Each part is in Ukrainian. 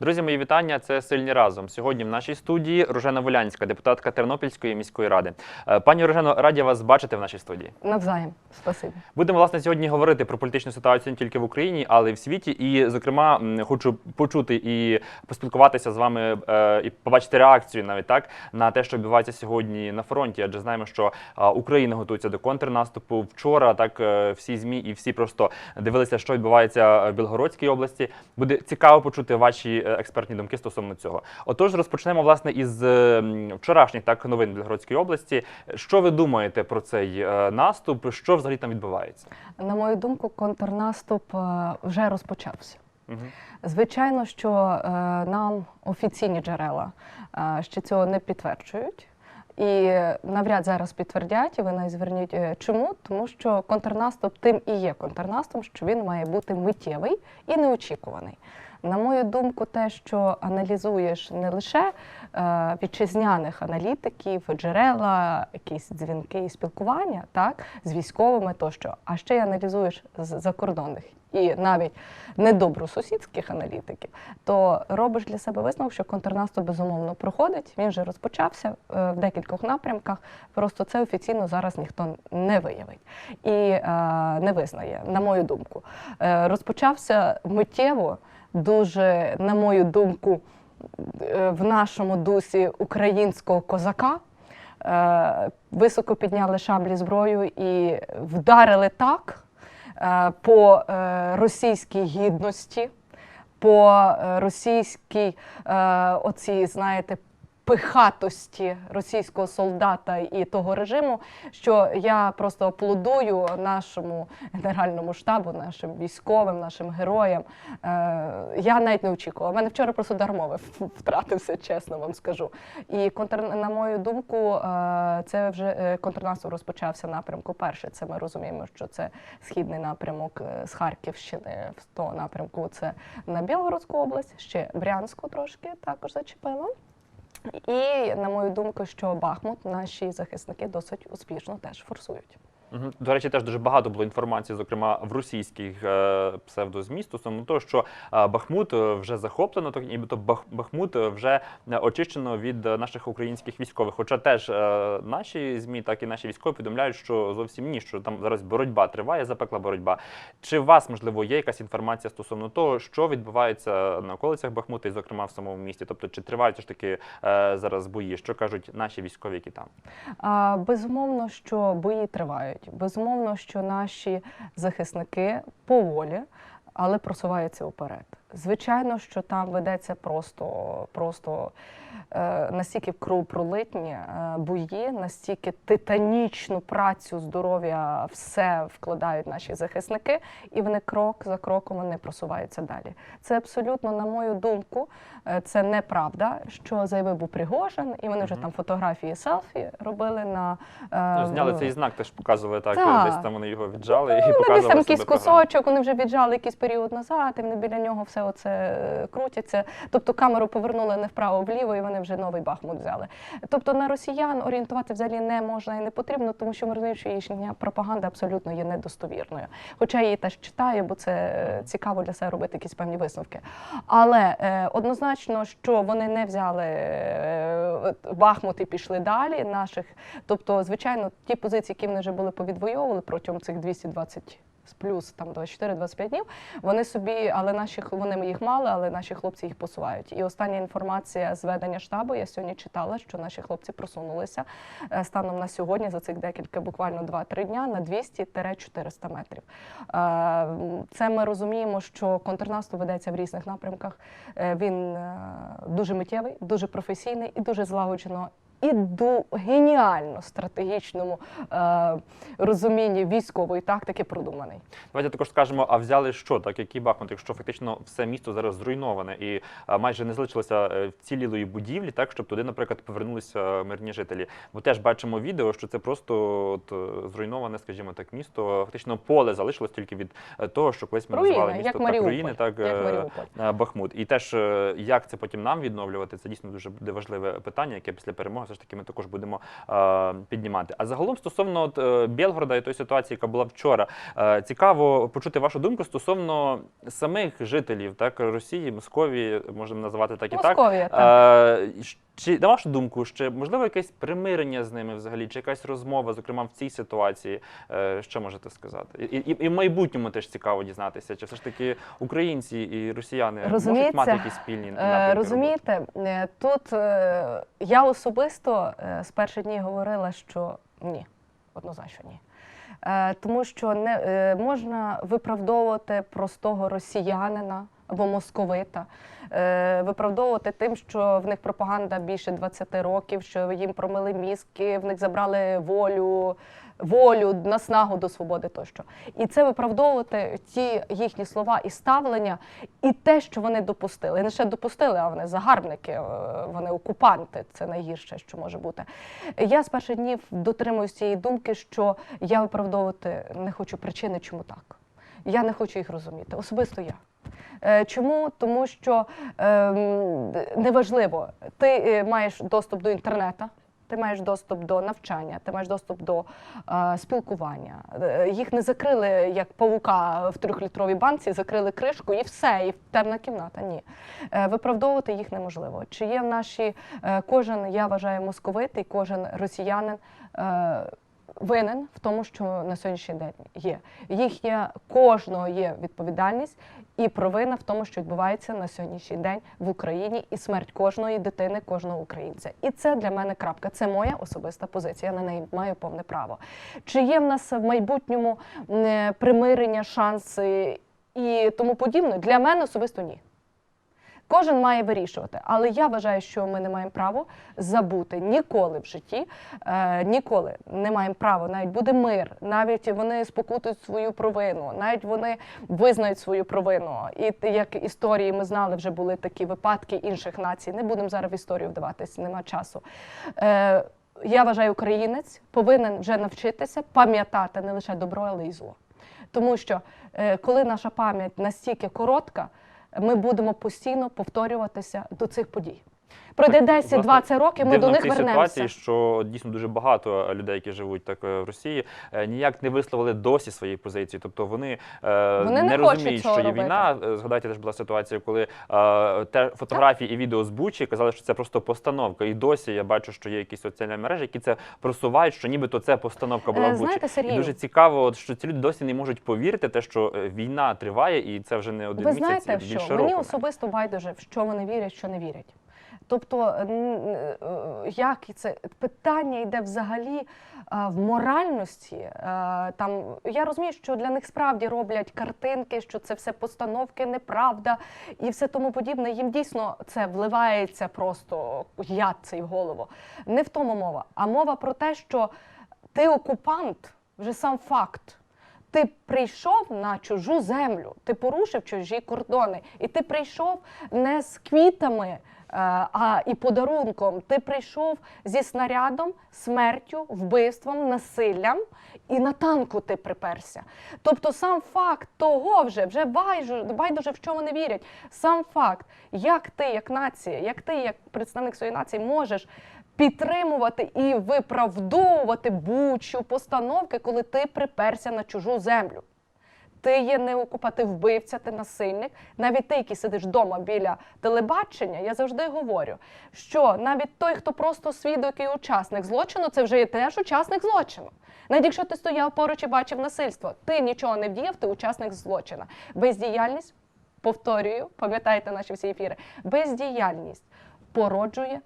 Друзі, мої вітання. Це сильні разом. Сьогодні в нашій студії Ружена Волянська, депутатка Тернопільської міської ради. Е, Пані Ружено, раді вас бачити в нашій студії. Навзаєм, спасибі. Будемо власне сьогодні говорити про політичну ситуацію не тільки в Україні, але й в світі. І, зокрема, хочу почути і поспілкуватися з вами е, і побачити реакцію навіть так на те, що відбувається сьогодні на фронті. Адже знаємо, що Україна готується до контрнаступу. Вчора так е, всі змі і всі просто дивилися, що відбувається в Білгородській області. Буде цікаво почути ваші е, експертні думки стосовно цього. Отож, розпочнемо власне із е, вчорашніх так новин Білгородської області. Що ви думаєте про цей е, наступ? Що взагалі там відбувається? На мою думку, контрнаступ е, вже розпочався. Угу. Звичайно, що е, нам офіційні джерела е, ще цього не підтверджують. І навряд зараз підтвердять, і ви навіть зверніть е, чому? Тому що контрнаступ тим і є контрнаступ, що він має бути миттєвий і неочікуваний. На мою думку, те, що аналізуєш не лише е, вітчизняних аналітиків, джерела, якісь дзвінки і спілкування, так, з військовими тощо, а ще й аналізуєш з закордонних і навіть недобросусідських аналітиків, то робиш для себе висновок, що контрнаступ безумовно проходить. Він вже розпочався е, в декількох напрямках. Просто це офіційно зараз ніхто не виявить і е, не визнає, на мою думку. Розпочався миттєво, дуже, на мою думку, е, в нашому дусі українського козака. Е, Високо підняли шаблі зброю і вдарили так е, по російській гідності, по російській оці, знаєте, пихатості російського солдата і того режиму, що я просто аплодую нашому генеральному штабу, нашим військовим, нашим героям. Е, я навіть не очікувала. У мене вчора просто дармове втратився, чесно вам скажу. І контр, на мою думку, е, це вже е, контрнаступ розпочався напрямку. Перше, це ми розуміємо, що це східний напрямок е, з Харківщини в того напрямку. Це на Білгородську область, ще Брянську трошки також зачепило. І на мою думку, що Бахмут наші захисники досить успішно теж форсують. До речі, теж дуже багато було інформації, зокрема в російських е, псевдозмі стосовно того, що е, Бахмут е, вже захоплено, так нібито Бах, Бахмут е, вже очищено від наших українських військових. Хоча теж наші змі, так і наші військові повідомляють, що зовсім ні, що там зараз боротьба триває, запекла боротьба. Чи у вас можливо є якась інформація стосовно того, що відбувається на околицях Бахмута, і зокрема в самому місті? Тобто, чи тривають ж таки зараз бої? Що кажуть наші військові, які там? А, безумовно, що бої тривають. Безумовно, що наші захисники поволі, але просуваються вперед. Звичайно, що там ведеться просто, просто е, настільки кровопролитні е, бої, настільки титанічну працю, здоров'я, все вкладають наші захисники, і вони крок за кроком вони просуваються далі. Це абсолютно, на мою думку, е, це неправда, що заявив був Пригожин, і вони вже там фотографії селфі робили на е, Ну, зняли в- цей знак, теж показували так. Так. Десь там вони його віджали і Ну, десь там якийсь кусочок, вони вже віджали якийсь період назад, і вони біля нього все оце е, крутяться. Тобто камеру повернули не вправо-вліво, і вони вже новий Бахмут взяли. Тобто на росіян орієнтувати взагалі не можна і не потрібно, тому що ми розуміємо, що їхня пропаганда абсолютно є недостовірною. Хоча я її теж читаю, бо це е, цікаво для себе робити якісь певні висновки. Але е, однозначно, що вони не взяли е, Бахмут і пішли далі наших. Тобто, звичайно, ті позиції, які вони вже були повідвоювали протягом цих 220 з плюс там 24-25 днів. Вони собі, але наші вони їх мали, але наші хлопці їх посувають. І остання інформація з ведення штабу. Я сьогодні читала, що наші хлопці просунулися е, станом на сьогодні за цих декілька, буквально 2-3 дня на 200-400 метрів. Е, Це ми розуміємо, що контрнаступ ведеться в різних напрямках. Е, Він дуже миттєвий, дуже професійний і дуже злагоджено. І до геніально стратегічному е, розумінні військової тактики продуманий. Давайте також скажемо, а взяли що, так який Бахмут, якщо фактично все місто зараз зруйноване і майже не залишилося е, вцілілої будівлі, так щоб туди, наприклад, повернулися мирні жителі. Бо теж бачимо відео, що це просто от, е, зруйноване, скажімо так, місто. Фактично поле залишилось тільки від е, того, що колись ми Руїни, називали місто як так, Маріуполь, руїни, так як е, е, Бахмут. І теж е, як це потім нам відновлювати, це дійсно дуже важливе питання, яке після перемоги все ж таки ми також будемо е, піднімати. А загалом стосовно от, е, Білгорода і тої ситуації, яка була вчора, е, цікаво почути вашу думку стосовно самих жителів так Росії, Московії, можемо називати так і так. Московія, так. Е, Чи на вашу думку, ще можливо якесь примирення з ними взагалі, чи якась розмова, зокрема в цій ситуації? Е, Що можете сказати? І, і, і в майбутньому теж цікаво дізнатися, чи все ж таки українці і росіяни можуть мати якісь спільні Е, напрямки Розумієте, е, тут я особисто з перших днів говорила, що ні, однозначно ні. Тому що не можна виправдовувати простого росіянина або московита, е, виправдовувати тим, що в них пропаганда більше 20 років, що їм промили мізки, в них забрали волю, волю, наснагу до свободи тощо. І це виправдовувати ті їхні слова і ставлення, і те, що вони допустили. Не ще допустили, а вони загарбники, е, вони окупанти. Це найгірше, що може бути. Я з перших днів дотримуюсь цієї думки, що я виправдовувати не хочу причини, чому так. Я не хочу їх розуміти, особисто я. Е, Чому? Тому що ем, неважливо, ти е, маєш доступ до інтернету, ти маєш доступ до навчання, ти маєш доступ до е, спілкування. Е, Їх не закрили як павука в трьохлітровій банці, закрили кришку і все, і темна кімната. Ні. Е, Виправдовувати їх неможливо. Чи є в нашій е, кожен, я вважаю, московитий, кожен росіянин. е, Винен в тому, що на сьогоднішній день є. Їхня кожного є відповідальність і провина в тому, що відбувається на сьогоднішній день в Україні, і смерть кожної дитини, кожного українця. І це для мене крапка. Це моя особиста позиція. Я на неї маю повне право. Чи є в нас в майбутньому примирення, шанси і тому подібне? Для мене особисто ні. Кожен має вирішувати, але я вважаю, що ми не маємо права забути ніколи в житті, е, ніколи не маємо права. Навіть буде мир, навіть вони спокутують свою провину, навіть вони визнають свою провину. І як історії ми знали, вже були такі випадки інших націй. Не будемо зараз в історію вдаватись, нема часу. Е, я вважаю, українець повинен вже навчитися пам'ятати не лише добро, але й зло. Тому що е, коли наша пам'ять настільки коротка, ми будемо постійно повторюватися до цих подій. Пройде Так, 10-20 років, ми до них вернемося. ситуації, що дійсно дуже багато людей, які живуть так е, в Росії, е, ніяк не висловили досі свої позиції. Тобто вони, е, Вони не не розуміють, що є робити. війна. Е, Згадайте, теж була ситуація, коли е, те фотографії і відео з Бучі казали, що це просто постановка. І досі я бачу, що є якісь соціальні мережі, які це просувають, що нібито це постановка була Е, в Бучі. знаєте, Сергію, І дуже цікаво, що ці люди досі не можуть повірити, те, що е, війна триває, і це вже не один Ви місяць, знаєте, більше що року. мені особисто байдуже, в що вони вірять, що не вірять. Тобто, е, як це питання йде взагалі в моральності. Там я розумію, що для них справді роблять картинки, що це все постановки, неправда і все тому подібне. Їм дійсно це вливається просто яд цей в голову. Не в тому мова, а мова про те, що ти окупант, вже сам факт. Ти прийшов на чужу землю, ти порушив чужі кордони, і ти прийшов не з квітами, е, а і подарунком. Ти прийшов зі снарядом, смертю, вбивством, насиллям, і на танку ти приперся. Тобто, сам факт того вже вже байдуже, в що вони вірять. Сам факт, як ти, як нація, як ти, як представник своєї нації, можеш підтримувати і виправдовувати бучу постановки, коли ти приперся на чужу землю. Ти є не окупа, ти вбивця, ти насильник. Навіть ти, який сидиш вдома біля телебачення, я завжди говорю, що навіть той, хто просто свідок і учасник злочину, це вже є теж учасник злочину. Навіть якщо ти стояв поруч і бачив насильство, ти нічого не вдіяв, ти учасник злочину. Бездіяльність, повторюю, пам'ятайте наші всі ефіри, бездіяльність породжує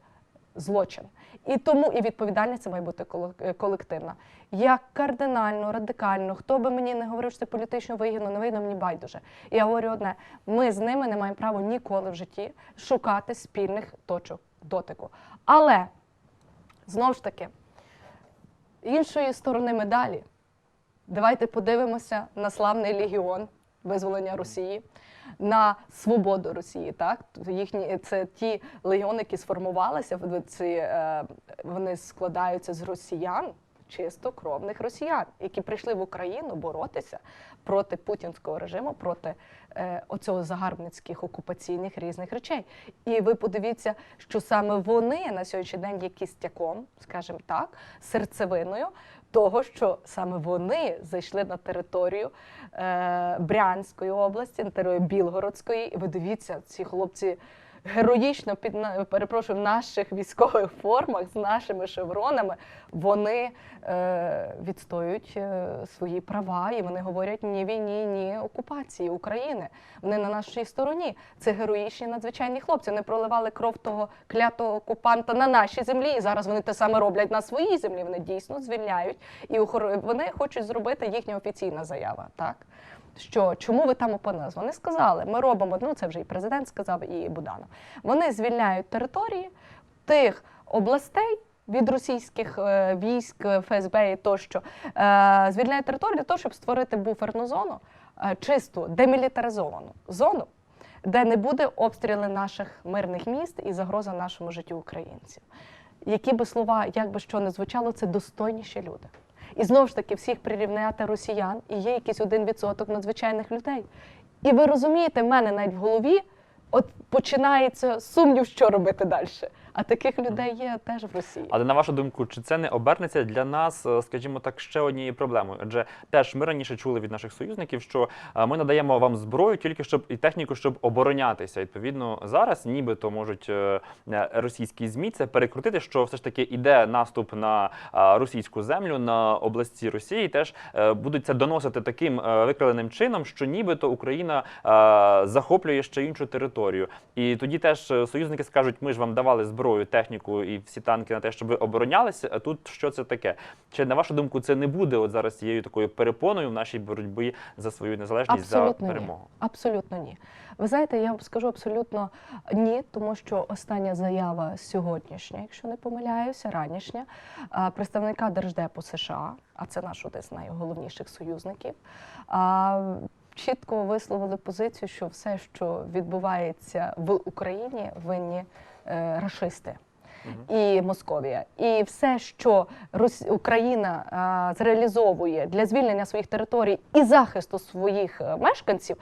злочин. І тому і відповідальність має бути е, колективна. Як кардинально, радикально, хто би мені не говорив, що це політично вигідно, не вигідно, мені байдуже. І я говорю одне: ми з ними не маємо права ніколи в житті шукати спільних точок дотику. Але знову ж таки, іншої сторони медалі, давайте подивимося на славний легіон визволення Росії. На свободу Росії, так їхні це ті легіони, які сформувалися. Ці е, вони складаються з росіян, чистокровних росіян, які прийшли в Україну боротися проти путінського режиму, проти е, оцього загарбницьких окупаційних різних речей. І ви подивіться, що саме вони на сьогоднішній день є кістяком, скажімо так, серцевиною того, що саме вони зайшли на територію е, Брянської області, на територію Білгородської. І ви дивіться, ці хлопці героїчно під перепрошую, в наших військових формах з нашими шевронами вони е, відстоюють е, свої права і вони говорять ні війні, ні окупації України. Вони на нашій стороні. Це героїчні надзвичайні хлопці. Вони проливали кров того клятого окупанта на нашій землі. І зараз вони те саме роблять на своїй землі. Вони дійсно звільняють і охоро- вони хочуть зробити їхня офіційна заява. Так що чому ви там опинились? Вони сказали, ми робимо, ну це вже і президент сказав, і Буданов. Вони звільняють території тих областей. Від російських е, військ, ФСБ і тощо е, звільняють територію для того, щоб створити буферну зону, е, чисту, демілітаризовану зону, де не буде обстріли наших мирних міст і загроза нашому життю українців. Які би слова, як би що не звучало, це достойніші люди. І знову ж таки, всіх прирівняти росіян, і є якийсь один відсоток надзвичайних людей. І ви розумієте, в мене навіть в голові от починається сумнів, що робити далі. А таких людей є теж в Росії. Але на вашу думку, чи це не обернеться для нас, е, скажімо так, ще однією проблемою? Адже теж ми раніше чули від наших союзників, що е, ми надаємо вам зброю тільки щоб і техніку, щоб оборонятися. Відповідно, зараз нібито можуть е, російські змі це перекрутити, що все ж таки іде наступ на російську землю на області Росії. Теж будуть це доносити таким викривленим чином, що нібито Україна захоплює ще іншу територію. І тоді теж союзники скажуть: ми ж вам давали зброю, техніку і всі танки на те, щоб ви оборонялися. А тут що це таке? Чи на вашу думку це не буде от зараз цією такою перепоною в нашій боротьбі за свою незалежність за Абсолютно ні. перемогу? Абсолютно ні. Ви знаєте, я вам скажу абсолютно ні, тому що остання заява сьогоднішня, якщо не помиляюся, ранішня представника Держдепу США, а це наш один з найголовніших союзників. Чітко висловили позицію, що все, що відбувається в Україні, винні рашисти і Московія. І все, що Рос... Україна а, зреалізовує для звільнення своїх територій і захисту своїх е, мешканців,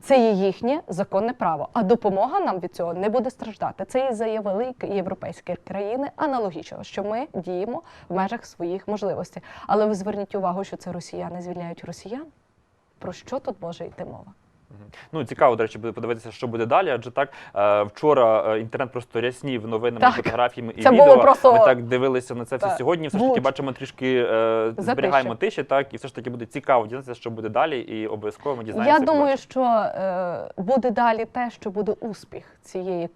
це є їхнє законне право. А допомога нам від цього не буде страждати. Це і заявили європейські країни аналогічно, що ми діємо в межах своїх можливостей. Але ви зверніть увагу, що це росіяни звільняють росіян. Про що тут може йти мова? Ну цікаво, до речі, буде подивитися, що буде далі. Адже так е, вчора е, інтернет просто ряснів новинами, Так. фотографіями і Це відео. було просто- Ми так дивилися на це все сьогодні. Все ж таки бачимо трішки е, зберігаємо тиші, так і все ж таки буде цікаво дізнатися, що буде далі, і обов'язково ми дізнаємося. Я думаю, що буде далі те, що буде успіх цієї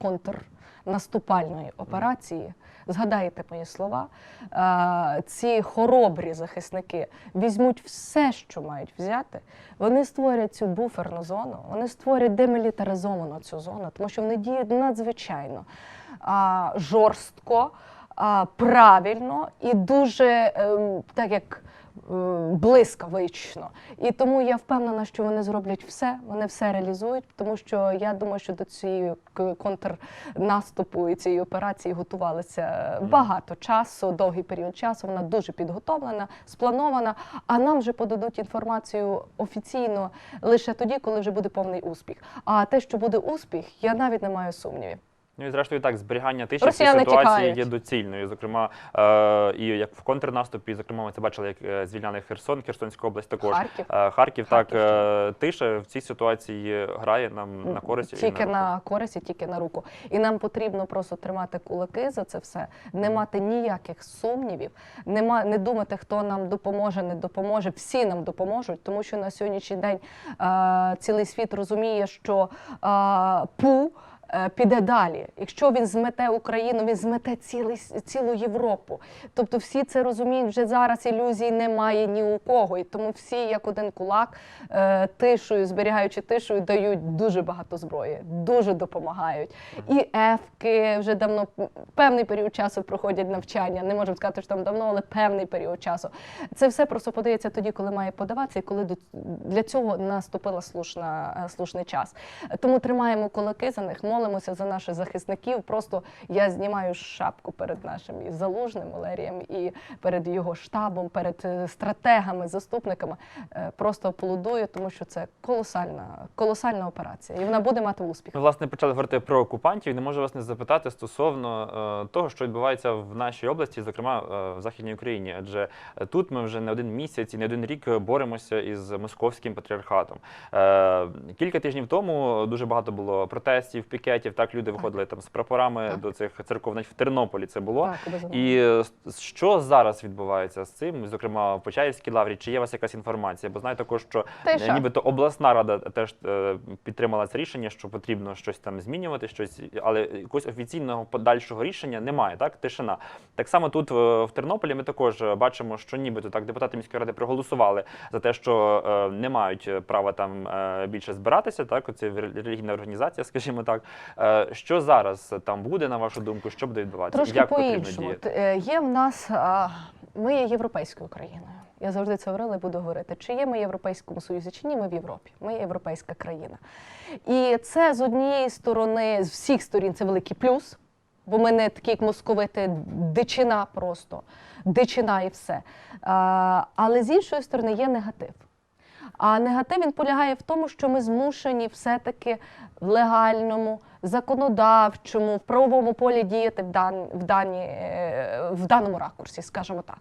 контрнаступальної операції. Згадайте мої слова. Е, ці хоробрі захисники візьмуть все, що мають взяти. Вони створять цю буферну зону, вони створять демілітаризовану цю зону, тому що вони діють надзвичайно жорстко, правильно і дуже ем, так як блискавично. І тому я впевнена, що вони зроблять все, вони все реалізують, тому що я думаю, що до цієї контрнаступу і цієї операції готувалися багато часу, довгий період часу. Вона дуже підготовлена, спланована. А нам вже подадуть інформацію офіційно лише тоді, коли вже буде повний успіх. А те, що буде успіх, я навіть не маю сумнівів. Ну і зрештою так, зберігання тиші в цій Росіяни ситуації тікають. є доцільною. Зокрема, е, і як в контрнаступі, зокрема, ми це бачили, як е, звільняли Херсон, Херсонську область також. Харків. Е, Харків, так, е, тиша в цій ситуації грає нам на користь. і Тільки руку. на користь і тільки на руку. І нам потрібно просто тримати кулаки за це все, не мати ніяких сумнівів, не, ма- не думати, хто нам допоможе, не допоможе. Всі нам допоможуть, тому що на сьогоднішній день е, цілий світ розуміє, що е, пу. Е, Піде далі. Якщо він змете Україну, він змете цілий, цілу Європу. Тобто всі це розуміють вже зараз. Ілюзій немає ні у кого. І тому всі, як один кулак, е, тишою, зберігаючи тишою, дають дуже багато зброї, дуже допомагають. І ефки вже давно певний період часу проходять навчання. Не можемо сказати, що там давно, але певний період часу. Це все просто подається тоді, коли має подаватися, і коли для цього наступила слушна, е, слушний час. Тому тримаємо кулаки за них, молимося за наших захисників. Просто я знімаю шапку перед нашим і залужним Валерієм, і перед його штабом, перед е, стратегами, заступниками. Е, Просто аплодую, тому що це колосальна, колосальна операція, і вона буде мати успіх. Ми власне почали говорити про окупантів. Не можу вас не запитати стосовно е, того, що відбувається в нашій області, зокрема в Західній Україні. Адже тут ми вже не один місяць і не один рік боремося із московським патріархатом. Кілька тижнів тому дуже багато було протестів, пікетів. Так люди виходили там з прапорами Так. до цих церков. Навіть в Тернополі це було. Так. І що зараз відбувається з цим, зокрема в Почаївській лаврі? Чи є у вас якась інформація? Бо знаю також, що е, нібито обласна рада теж е, підтримала це рішення, що потрібно щось там змінювати, щось, але якогось офіційного подальшого рішення немає. Так, тишина. Так само тут е, в Тернополі ми також бачимо, що нібито так депутати міської ради проголосували за те, що не мають права там більше збиратися. Так, оце релігійна організація, скажімо так. Е, Що зараз там буде, на вашу думку, що буде відбуватися? Трошки Як потрібно по-іншому. діяти? Е, Є в нас, ми є європейською країною. Я завжди це говорила і буду говорити. Чи є ми в Європейському Союзі, чи ні, ми в Європі. Ми є європейська країна. І це з однієї сторони, з всіх сторін, це великий плюс, бо ми не такі, як московити, дичина просто, дичина і все. А, але з іншої сторони є негатив. А негатив він полягає в тому, що ми змушені все-таки в легальному, законодавчому, в правовому полі діяти в, дан, в, дані, е, в даному ракурсі, скажімо так.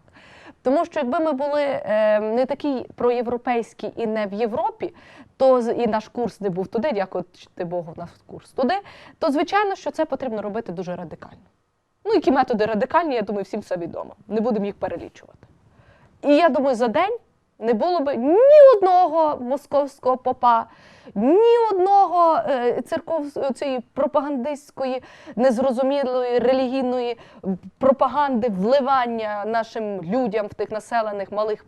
Тому що якби ми були е, не такі проєвропейські і не в Європі, то і наш курс не був туди, дякувати Богу, наш курс туди, то звичайно, що це потрібно робити дуже радикально. Ну, які методи радикальні, я думаю, всім все відомо. Не будемо їх перелічувати. І я думаю, за день не було б ні одного московського попа, ні одного е, церков цієї пропагандистської, незрозумілої релігійної пропаганди, вливання нашим людям в тих населених малих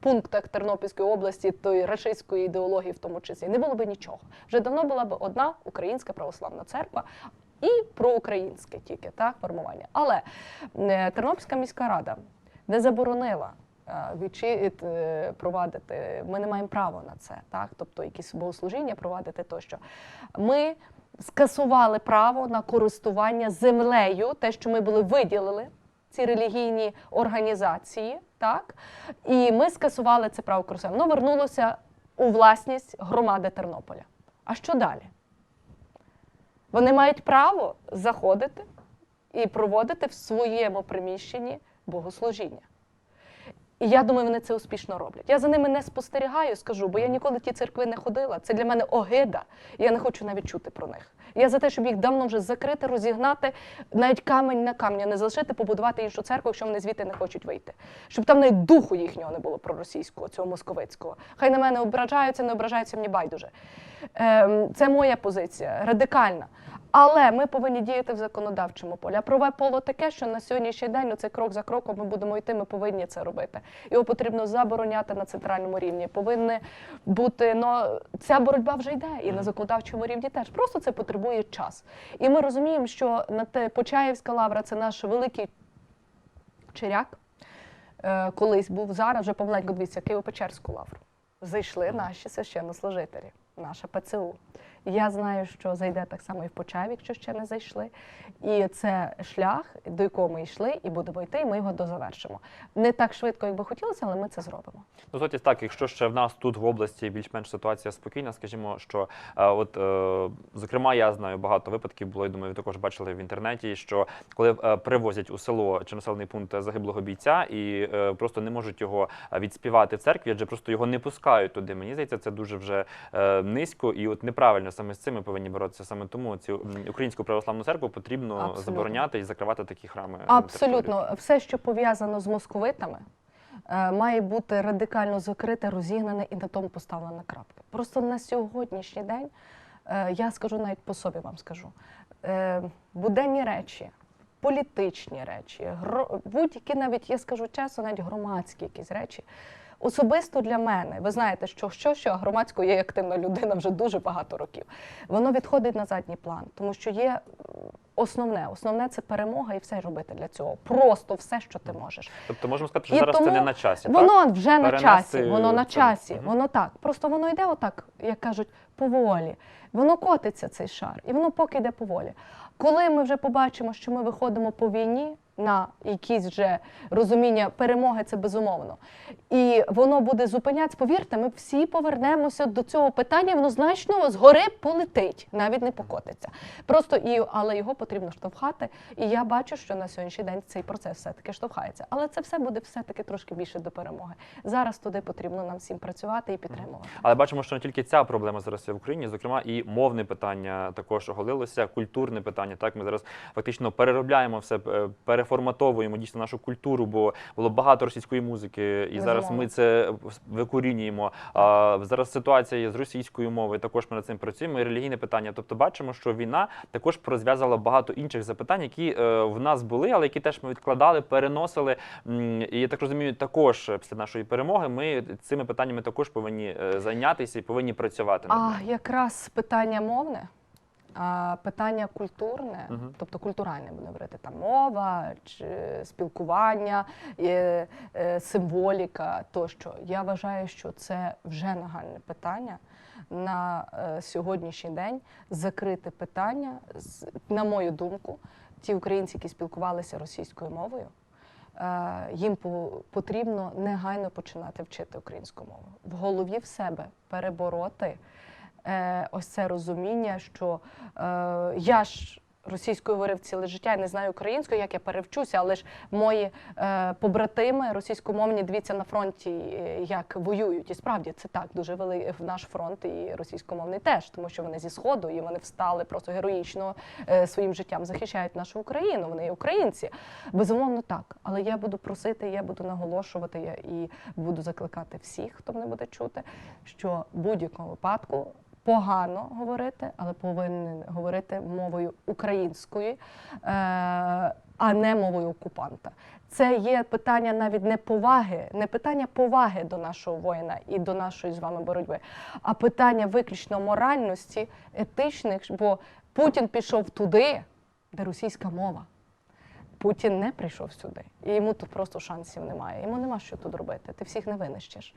пунктах Тернопільської області, тої рашистської ідеології, в тому числі. Не було б нічого. Вже давно була б одна українська православна церква. І проукраїнське тільки так формування. Але Тернопільська міська рада не заборонила вічі е, провадити. Ми не маємо права на це, так тобто якісь богослужіння провадити тощо. Ми скасували право на користування землею, те, що ми були виділили. Ці релігійні організації, так і ми скасували це право користування. Воно вернулося у власність громади Тернополя. А що далі? Вони мають право заходити і проводити в своєму приміщенні богослужіння. І я думаю, вони це успішно роблять. Я за ними не спостерігаю, скажу, бо я ніколи в ті церкви не ходила. Це для мене огида. і Я не хочу навіть чути про них. Я за те, щоб їх давно вже закрити, розігнати, навіть камень на камня не залишити, побудувати іншу церкву, якщо вони звідти не хочуть вийти. Щоб там навіть духу їхнього не було проросійського, цього московицького. Хай на мене ображаються, не ображаються, мені байдуже. Ем, Це моя позиція, радикальна. Але ми повинні діяти в законодавчому полі. А правове поле таке, що на сьогоднішній день ну, це крок за кроком ми будемо йти, ми повинні це робити. Його потрібно забороняти на центральному рівні. Повинні бути ну, ця боротьба вже йде і на законодавчому рівні теж. Просто це потребує час. І ми розуміємо, що на те Почаївська лавра це наш великий черяк. Е, колись був зараз вже помаленьку дивіться Києво-Печерську лавру. Зайшли наші священнослужителі, наша ПЦУ. Я знаю, що зайде так само і в Почаїв, якщо ще не зайшли. І це шлях, до якого ми йшли, і будемо йти, і ми його дозавершимо. Не так швидко, як би хотілося, але ми це зробимо. Ну, суті, так, якщо ще в нас тут в області більш-менш ситуація спокійна, скажімо, що е, от е, зокрема, я знаю багато випадків було. Я думаю, ви також бачили в інтернеті, що коли е, привозять у село чи населений пункт загиблого бійця і просто не можуть його відспівати в церкві, адже просто його не пускають туди. Мені здається, це дуже вже низько і от неправильно саме з цим ми повинні боротися. Саме тому цю українську православну церкву потрібно Абсолютно. забороняти і закривати такі храми. Абсолютно, все, що пов'язано з московитами, е, має бути радикально закрите, розігнане і на тому поставлена крапка. Просто на сьогоднішній день е, я скажу навіть по собі вам скажу. е, Буденні речі, політичні речі, будь-які навіть, я скажу чесно, навіть громадські якісь речі. Особисто для мене, ви знаєте, що що, що громадською є активна людина вже дуже багато років. Воно відходить на задній план, тому що є основне. Основне це перемога і все робити для цього. Просто все, що ти можеш. Тобто можемо сказати, що І зараз це не на часі. так? Воно вже на часі, воно на часі, Мгм. воно так. Просто воно йде отак, як кажуть, поволі. Воно котиться цей шар, і воно поки йде поволі. Коли ми вже побачимо, що ми виходимо по війні на якісь вже розуміння перемоги, це безумовно. І воно буде зупинятися, повірте, ми всі повернемося до цього питання, воно значно згори полетить, навіть не покотиться. Просто і але його потрібно штовхати. І я бачу, що на сьогоднішній день цей процес все-таки штовхається. Але це все буде все-таки трошки більше до перемоги. Зараз туди потрібно нам всім працювати і підтримувати. Але бачимо, що не тільки ця проблема зараз є в Україні, зокрема, і мовне питання також оголилося, культурне питання. Так, ми зараз фактично переробляємо все, е, переформатовуємо дійсно нашу культуру, бо було багато російської музики, і зараз Безумовно. ми це викорінюємо. А зараз ситуація є з російською мовою. Також ми над цим працюємо. І релігійне питання. Тобто, бачимо, що війна також розв'язала багато інших запитань, які е, в нас були, але які теж ми відкладали, переносили. І я так розумію, також після нашої перемоги ми цими питаннями також повинні е, зайнятися і повинні працювати А якраз питання мовне, а, питання культурне, Мгм. тобто культуральне буде говорити там мова чи спілкування, е, е, символіка тощо. Я вважаю, що це вже нагальне питання. На е, сьогоднішній день закрите питання, з- на мою думку, ті українці, які спілкувалися російською мовою, е, їм по- потрібно негайно починати вчити українську мову. В голові в себе перебороти ось це розуміння, що е, я ж російською говорив ціле життя, я не знаю українською, як я перевчуся, але ж мої е, побратими російськомовні дивіться на фронті, е, як воюють. І справді це так дуже великий наш фронт і російськомовний теж, тому що вони зі сходу і вони встали просто героїчно е, своїм життям захищають нашу Україну. Вони українці. Безумовно, так. Але я буду просити, я буду наголошувати я і буду закликати всіх, хто мене буде чути, що в будь-якому випадку. Погано говорити, але повинен говорити мовою українською, е, а не мовою окупанта. Це є питання навіть не поваги, не питання поваги до нашого воїна і до нашої з вами боротьби, а питання виключно моральності, етичних, бо Путін пішов туди, де російська мова. Путін не прийшов сюди, і йому тут просто шансів немає. Йому нема що тут робити. Ти всіх не винищиш.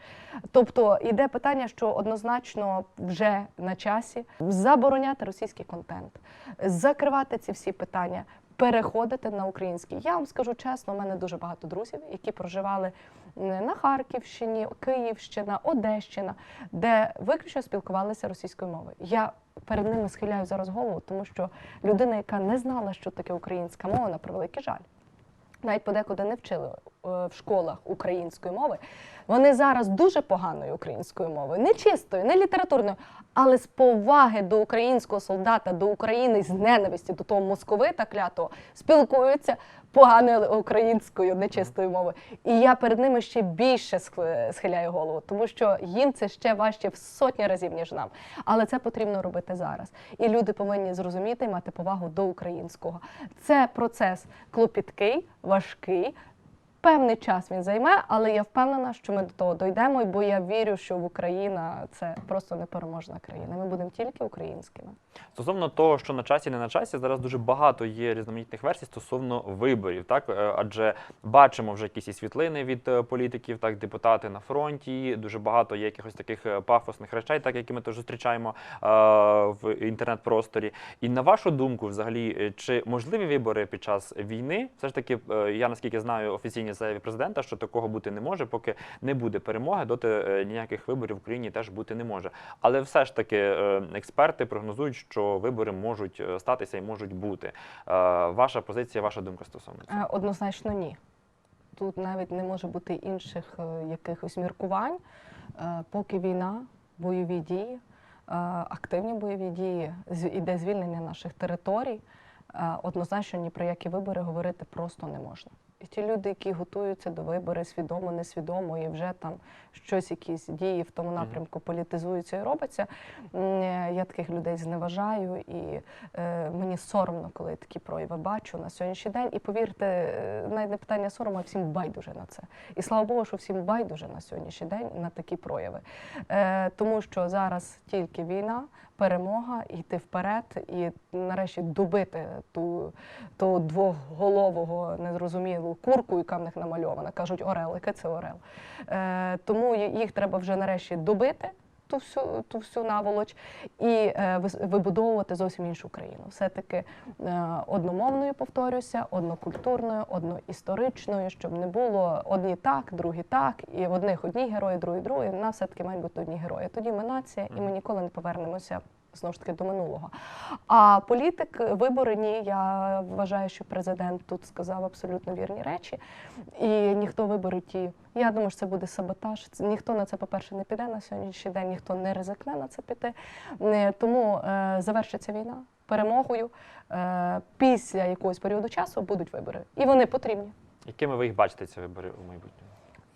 Тобто йде питання, що однозначно вже на часі забороняти російський контент, закривати ці всі питання, переходити на український. Я вам скажу чесно, у мене дуже багато друзів, які проживали на Харківщині, Київщина, Одещина, де виключно спілкувалися російською мовою. Я перед ними схиляю зараз голову, тому що людина, яка не знала, що таке українська мова, на превеликий жаль. Навіть подекуди не вчили е, в школах української мови. Вони зараз дуже поганою українською мовою, не чистою, не літературною, але з поваги до українського солдата, до України, з ненависті до того московита клятого, спілкуються поганою українською, нечистою мовою. І я перед ними ще більше сх- схиляю голову, тому що їм це ще важче в сотні разів, ніж нам. Але це потрібно робити зараз. І люди повинні зрозуміти і мати повагу до українського. Це процес клопіткий, важкий. Певний час він займе, але я впевнена, що ми до того дійдемо, бо я вірю, що в Україна це просто непереможна країна. Ми будемо тільки українськими. Стосовно того, що на часі, не на часі, зараз дуже багато є різноманітних версій стосовно виборів, так Е, адже бачимо вже якісь світлини від е, політиків, так депутати на фронті. Дуже багато є якихось таких е, пафосних речей, так які ми теж зустрічаємо в інтернет-просторі. І на вашу думку, взагалі, чи можливі вибори під час війни? Все ж таки, я наскільки знаю, офіційні заяві президента, що такого бути не може, поки не буде перемоги, доти е, ніяких виборів в Україні теж бути не може. Але все ж таки е, експерти прогнозують, що вибори можуть е, статися і можуть бути. Ваша позиція, ваша думка стосовно цього? Однозначно ні. Тут навіть не може бути інших якихось міркувань. Поки війна, бойові дії, активні бойові дії, іде звільнення наших територій, однозначно ні про які вибори говорити просто не можна. І ті люди, які готуються до виборів свідомо, несвідомо, і вже там щось, якісь дії в тому напрямку політизуються і робиться. е, Я таких людей зневажаю, і е, мені соромно, коли такі прояви бачу на сьогоднішній день. І повірте, е, навіть не питання сорому, а всім байдуже на це. І слава Богу, що всім байдуже на сьогоднішній день на такі прояви. Е, тому що зараз тільки війна, перемога, йти вперед і нарешті добити ту, ту двоголового незрозумілу курку, яка в них намальована. Кажуть, орел, яке це орел. Е, тому їх треба вже нарешті добити. Ту всю, ту всю наволоч і е, вибудовувати зовсім іншу країну. Все-таки е, одномовною, повторюся, однокультурною, одноісторичною, щоб не було одні так, другі так, і в одних одні герої, другі другі. У нас все-таки мають бути одні герої. Тоді ми нація, і ми ніколи не повернемося знову ж таки до минулого. А політик, вибори ні. Я вважаю, що президент тут сказав абсолютно вірні речі. І ніхто вибори ті. Я думаю, що це буде саботаж. Ніхто на це, по-перше, не піде на сьогоднішній день, ніхто не ризикне на це піти. Е, Тому е, завершиться війна перемогою. Е, після якогось періоду часу будуть вибори. І вони потрібні. Якими ви їх бачите ці вибори у майбутньому?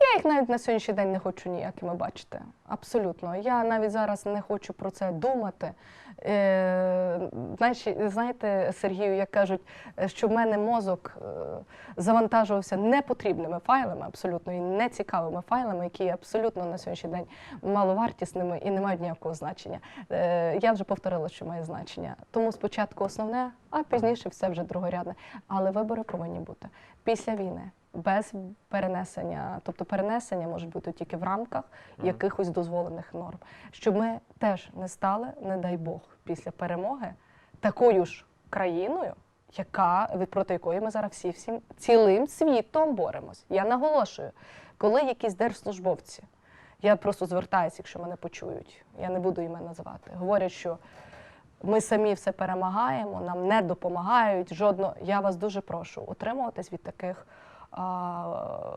Я їх навіть на сьогоднішній день не хочу ніякими бачити. Абсолютно. Я навіть зараз не хочу про це думати. Е, знаєте, Сергію, як кажуть, що в мене мозок е, завантажувався непотрібними файлами, абсолютно і нецікавими файлами, які абсолютно на сьогоднішній день маловартісними і не мають ніякого значення. Е, я вже повторила, що має значення. Тому спочатку основне, а пізніше все вже другорядне. Але вибори повинні бути після війни без перенесення, тобто перенесення може бути тільки в рамках якихось дозволених норм, щоб ми теж не стали, не дай Бог, після перемоги такою ж країною, яка від проти якої ми зараз всі всім цілим світом боремось. Я наголошую, коли якісь держслужбовці, я просто звертаюся, якщо мене почують, я не буду імен називати, говорять, що ми самі все перемагаємо, нам не допомагають. Жодно. Я вас дуже прошу утримуватись від таких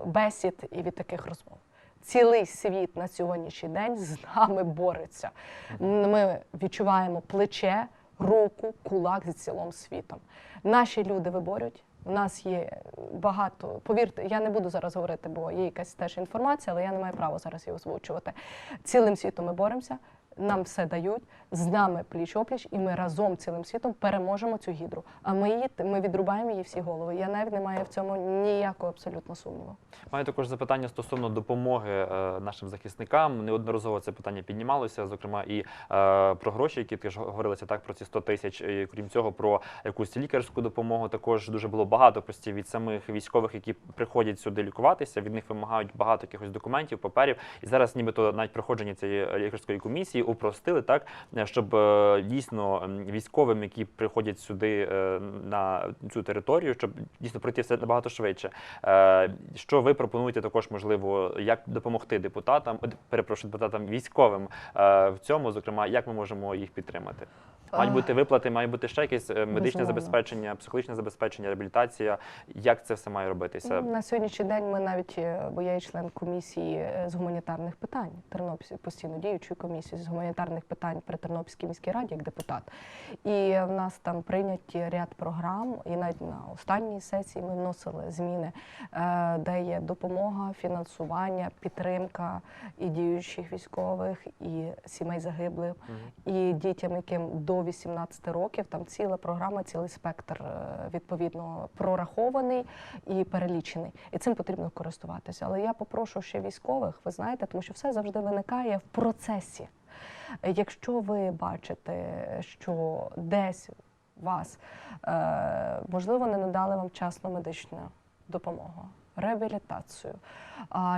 бесід і від таких розмов. Цілий світ на сьогоднішній день з нами бореться. Ми відчуваємо плече, руку, кулак зі цілим світом. Наші люди виборють. У нас є багато. Повірте, я не буду зараз говорити, бо є якась теж інформація, але я не маю права зараз її озвучувати. Цілим світом ми боремося, нам все дають, з нами пліч опліч, і ми разом цілим світом переможемо цю гідру. А ми її ми відрубаємо її всі голови. Я навіть не маю в цьому ніякого абсолютно сумніву. Маю також запитання стосовно допомоги е, нашим захисникам. Неодноразово це питання піднімалося, зокрема і е, про гроші, які теж говорилися так про ці 100 тисяч. І, крім цього, про якусь лікарську допомогу. Також дуже було багато постів від самих військових, які приходять сюди лікуватися. Від них вимагають багато якихось документів, паперів. І зараз, нібито навіть проходження цієї лікарської комісії упростили так, щоб е, дійсно військовим, які приходять сюди е, на цю територію, щоб дійсно пройти все набагато швидше. Е, Що ви пропонуєте також, можливо, як допомогти депутатам, перепрошую, депутатам військовим в цьому, зокрема, як ми можемо їх підтримати? Мають бути виплати, має бути ще якесь е, медичне Безумовно. забезпечення, психологічне забезпечення, реабілітація. Як це все має робитися? Ну, На сьогоднішній день ми навіть, е, бо я є член комісії е, з гуманітарних питань, Тернопіль постійно діючої комісії з гуманітарних питань при Тернопільській міській раді як депутат. І в нас там прийняті ряд програм, і навіть на останній сесії ми вносили зміни, де є допомога, фінансування, підтримка і діючих військових, і сімей загиблих, Мгм. і дітям, яким до 18 років, там ціла програма, цілий спектр е, відповідно прорахований і перелічений. І цим потрібно користуватися. Але я попрошу ще військових, ви знаєте, тому що все завжди виникає в процесі. Якщо ви бачите, що десь вас е, можливо не надали вам вчасно медичну допомогу, реабілітацію,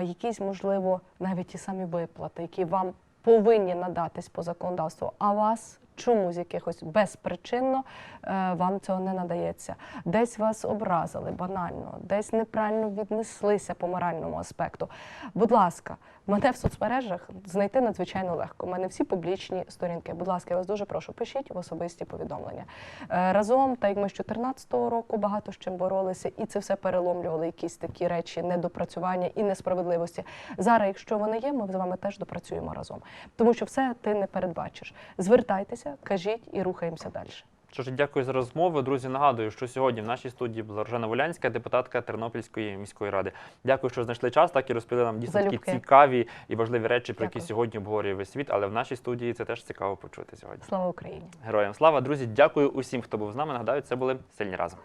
якісь, можливо, навіть ті самі виплати, які вам повинні надатись по законодавству, а вас чомусь якихось безпричинно е, вам цього не надається. Десь вас образили банально, десь неправильно віднеслися по моральному аспекту. Будь ласка, мене в соцмережах знайти надзвичайно легко. У мене всі публічні сторінки. Будь ласка, я вас дуже прошу, пишіть в особисті повідомлення. Е, Разом, так як ми з 2014 року багато з чим боролися, і це все переломлювали якісь такі речі недопрацювання і несправедливості. Зараз, якщо вони є, ми з вами теж допрацюємо разом. Тому що все ти не передбачиш. Звертайтеся, кажіть і рухаємося далі. Що ж, дякую за розмову. Друзі, нагадую, що сьогодні в нашій студії була Ржана Волянська, депутатка Тернопільської міської ради. Дякую, що знайшли час, так і розповіли нам дійсно такі цікаві і важливі речі, про які Дякую. сьогодні обговорює весь світ. Але в нашій студії це теж цікаво почути сьогодні. Слава Україні! Героям слава, друзі! Дякую усім, хто був з нами. Нагадаю, це були сильні разом.